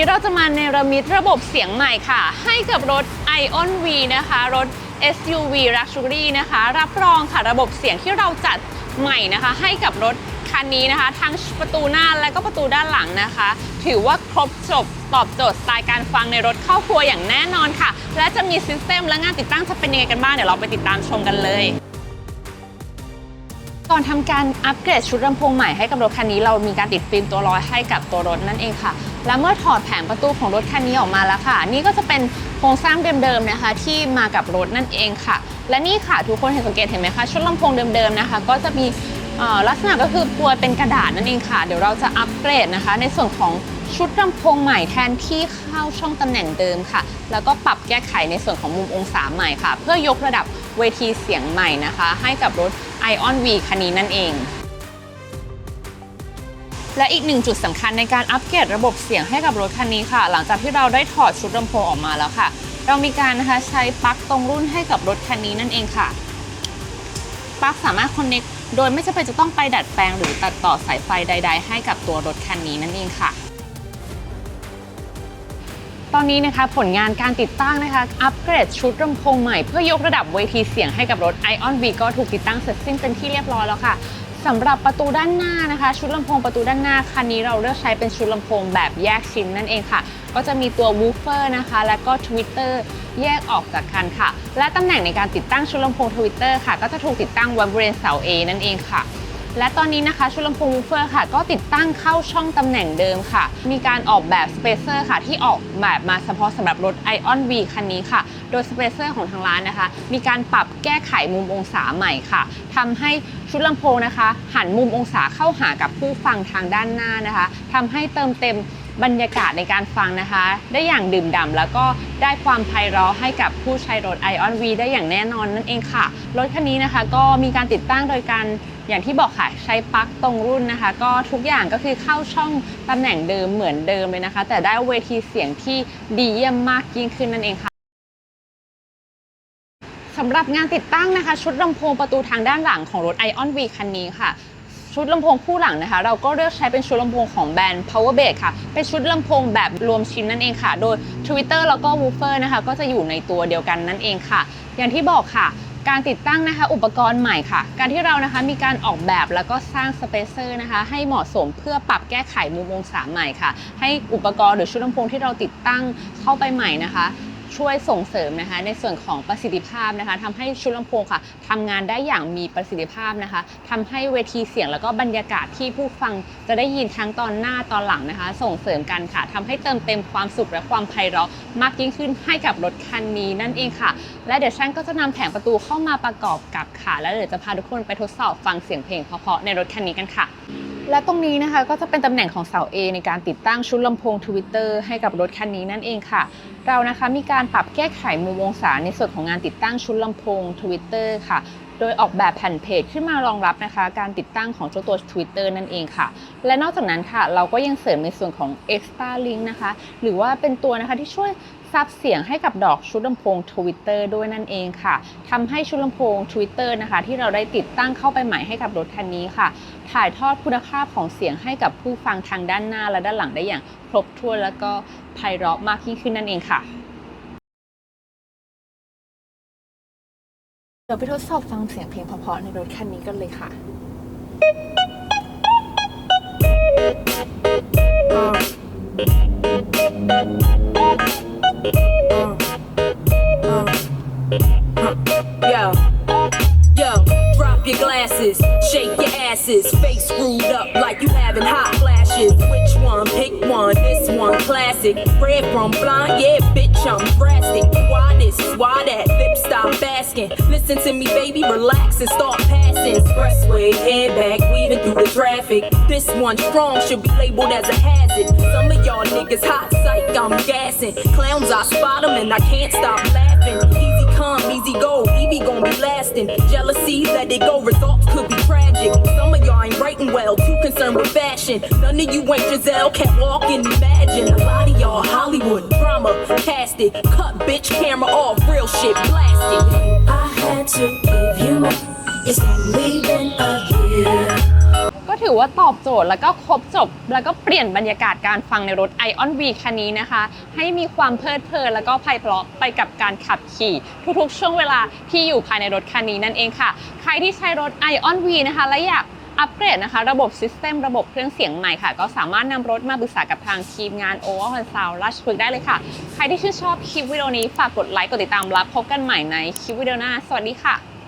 วันนี้เราจะมาเนรมิตระบบเสียงใหม่ค่ะ ให้กับรถ Ion V นะคะ รถ SUV Luxury นะคะ รับรองค่ะระบบเสียงที่เราจัดใหม่นะคะ ให้กับรถคันนี้นะคะ ทั้งประตูหน้าและก็ประตูด้านหลังนะคะ ถือว่าครบจบตอบโจทย์สไตล์การฟังในรถเข้าครัวอย่างแน่นอนค่ะ และจะมีซิสเต็มและงานติดตั้งจะเป็นยังไงกันบ้างเดี๋ยวเราไปติดตามชมกันเลย ก่อนทำการอัปเกรดชุดลำโพงใหม่ให้กับรถคันนี้เรามีการติดฟิล์มตัวร้อยให้กับตัวรถนั่นเองค่ะ และเมื่อถอดแผงประตูของรถคันนี้ออกมาแล้วค่ะ นี่ก็จะเป็นโครงสร้างเดิมๆนะคะที่มากับรถนั่นเองค่ะ และนี่ค่ะทุกคนเห็นสังเกตเห็นไหมคะชุดลำโพงเดิมๆนะคะ ก็จะมี เอ่อลักษณะก็คือตัวเป็นกระดาษนั่นเองค่ะ เดี๋ยวเราจะอัปเกรดนะคะ ในส่วนของชุดลำโพงใหม่แทนที่เข้าช่องตำแหน่งเดิมค่ะ แล้วก็ปรับแก้ไขในส่วนของมุมองศาใหม่ค่ะ เพื่อยกระดับเวทีเสียงใหม่นะคะ ให้กับรถ Ion V คันนี้นั่นเองและอีกหนึ่งจุดสำคัญในการอัปเกรดระบบเสียงให้กับรถคันนี้ค่ะ หลังจากที่เราได้ถอดชุดลำโพงออกมาแล้วค่ะ เรามีการนะคะใช้ปลั๊กตรงรุ่นให้กับรถคันนี้นั่นเองค่ะ ปลั๊กสามารถคอนเน็ก โดยไม่จำเป็นจะต้องไปดัดแปลงหรือตัดต่อสายไฟใด ๆ ให้กับตัวรถคันนี้นั่นเองค่ะ ตอนนี้นะคะผลงานการติดตั้งนะคะ อัปเกรดชุดลำโพงใหม่เพื่อยกระดับเวทีเสียงให้กับรถ Ion V ก็ถูกติดตั้งเสร็จสิ้นเป็นที่เรียบร้อยแล้วค่ะสำหรับประตูด้านหน้านะคะ ชุดลำโพงประตูด้านหน้าคันนี้เราเลือกใช้เป็นชุดลำโพงแบบแยกชิ้นนั่นเองค่ะ ก็จะมีตัววูฟเฟอร์นะคะ และก็ทวิตเตอร์แยกออกจากกันค่ะ และตำแหน่งในการติดตั้งชุดลำโพงทวิตเตอร์ค่ะ ก็จะถูกติดตั้งไว้บริเวณเสา A นั่นเองค่ะ และตอนนี้นะคะชุดลำโพงวูฟเฟอร์ค่ะ ก็ติดตั้งเข้าช่องตำแหน่งเดิมค่ะ มีการออกแบบสเปเซอร์ค่ะที่ออกแบบมาเฉพาะสำหรับรถ Ion V คันนี้ค่ะ โดยสเปเซอร์ของทางร้านนะคะ มีการปรับแก้ไขมุมองศาใหม่ค่ะทำให้ชุดลำโพงนะคะ หันมุมองศาเข้าหากับผู้ฟังทางด้านหน้านะคะทำให้เติมเต็มบรรยากาศในการฟังนะคะ ได้อย่างดื่มด่ำแล้วก็ได้ความไพเราะให้กับผู้ใช้รถ Ion V ได้อย่างแน่นอนนั่นเองค่ะ รถคันนี้นะคะก็มีการติดตั้งโดยการอย่างที่บอกค่ะใช้ปลั๊กตรงรุ่นนะคะ ก็ทุกอย่างก็คือเข้าช่องตำแหน่งเดิมเหมือนเดิมเลยนะคะ แต่ได้เวทีเสียงที่ดีเยี่ยมมากยิ่งขึ้นนั่นเองค่ะ สำหรับงานติดตั้งนะคะ ชุดลำโพงประตูทางด้านหลังของรถ Ion V คันนี้ค่ะชุดลำโพงคู่หลังนะคะ เราก็เลือกใช้เป็นชุดลำโพงของแบรนด์ Power b a s ค่ะ เป็นชุดลำโพงแบบรวมชิ้นนั่นเองค่ะ โดย Twitter แล้วก็ Woofer นะคะ ก็จะอยู่ในตัวเดียวกันนั่นเองค่ะ อย่างที่บอกค่ะ การติดตั้งนะคะ อุปกรณ์ใหม่ค่ะ การที่เรานะคะมีการออกแบบแล้วก็สร้างสเปเซอร์นะคะ ให้เหมาะสมเพื่อปรับแก้ไขมุมองศาใหม่ค่ะ ให้อุปกรณ์หรือชุดลำโพงที่เราติดตั้งเข้าไปใหม่นะคะ ช่วยส่งเสริมนะคะ ในส่วนของประสิทธิภาพนะคะทำให้ชุดลำโพงค่ะทำงานได้อย่างมีประสิทธิภาพนะคะทำให้เวทีเสียงแล้วก็บรรยากาศที่ผู้ฟังจะได้ยินทั้งตอนหน้าตอนหลังนะคะ ส่งเสริมกันค่ะทำให้เติมเต็มความสุขและความไพเราะมากยิ่งขึ้นให้กับรถคันนี้นั่นเองค่ะ และเดี๋ยวช่างก็จะนำแผงประตูเข้ามาประกอบกับค่ะ แล้วเดี๋ยวจะพาทุกคนไปทดสอบฟังเสียงเพลงเพราะๆในรถคันนี้กันค่ะ และตรงนี้นะคะก็จะเป็นตำแหน่งของเสา A ในการติดตั้งชุดลำโพง Twitter ให้กับรถคันนี้นั่นเองค่ะ เรานะคะมีการปรับแก้ไขมุมองศาในส่วนของงานติดตั้งชุดลำโพง Twitter ค่ะ โดยออกแบบแผ่นเพจขึ้นมารองรับนะคะ การติดตั้งของเจ้าตัว Twitter นั่นเองค่ะ และนอกจากนั้นค่ะ เราก็ยังเสริมในส่วนของ Extra Link นะคะ หรือว่าเป็นตัวนะคะที่ช่วยซับเสียงให้กับดอกชุดลำโพง Twitter ด้วยนั่นเองค่ะทำให้ชุดลำโพง Twitter นะคะ ที่เราได้ติดตั้งเข้าไปใหม่ให้กับรถคันนี้ค่ะ ถ่ายทอดคุณภาพของเสียงให้กับผู้ฟังทางด้านหน้าและด้านหลังได้อย่างครบถ้วนแล้วก็ไพเราะมากยิ่งขึ้นนั่นเองค่ะ เดี๋ยวไปทดสอบฟังเสียงเพลงเพราะๆในรถคันนี้กันเลยค่ะ Yo, yo, drop your glasses, shake your asses, face screwed up like you having hot flashes. Classic. Red from blind, yeah, bitch, I'm drastic. Why this? Why that? Lip stop asking. Listen to me, baby, relax and start passing. Expressway, head back, weaving through the traffic. This one strong should be labeled as a hazard. Some of y'all niggas hot psych, I'm gassing. Clowns, I spot 'em and I can't stop laughing. Easy easy go, Evie gon' be lasting. Jealousy, let it go, results could be tragic. Some of y'all ain't writing well, too concerned with fashion. None of you ain't Giselle, can't walk and imagine. A lot of y'all Hollywood drama, cast it. Cut bitch camera off, real shit blasted. I had to give you up. It's leaving a year. ก็ ถือถือว่าตอบโจทย์แล้วก็ครบจบ แล้วก็เปลี่ยนบรรยากาศการฟังในรถ Ion V คันนี้นะคะ ให้มีความเพลิดเพลินแล้วก็ไพเราะไปกับการขับขี่ ทุกๆ ช่วงเวลาที่อยู่ภายในรถคันนี้นั่นเองค่ะ ใครที่ใช้รถ Ion V นะคะและอยากอัปเกรดนะคะ ระบบซิสเต็มระบบเครื่องเสียงใหม่ค่ะ ก็สามารถนำรถมาปรึกษากับทางทีมงาน o v e r h o l Sound ราชพฤกษ์ได้เลยค่ะ ใครที่ชื่นชอบคลิปวิดีโอนี้ฝากกดไลค์กดติดตามแล้วพบกันใหม่ในคลิปวิดีโอหน้า สวัสดีค่ะ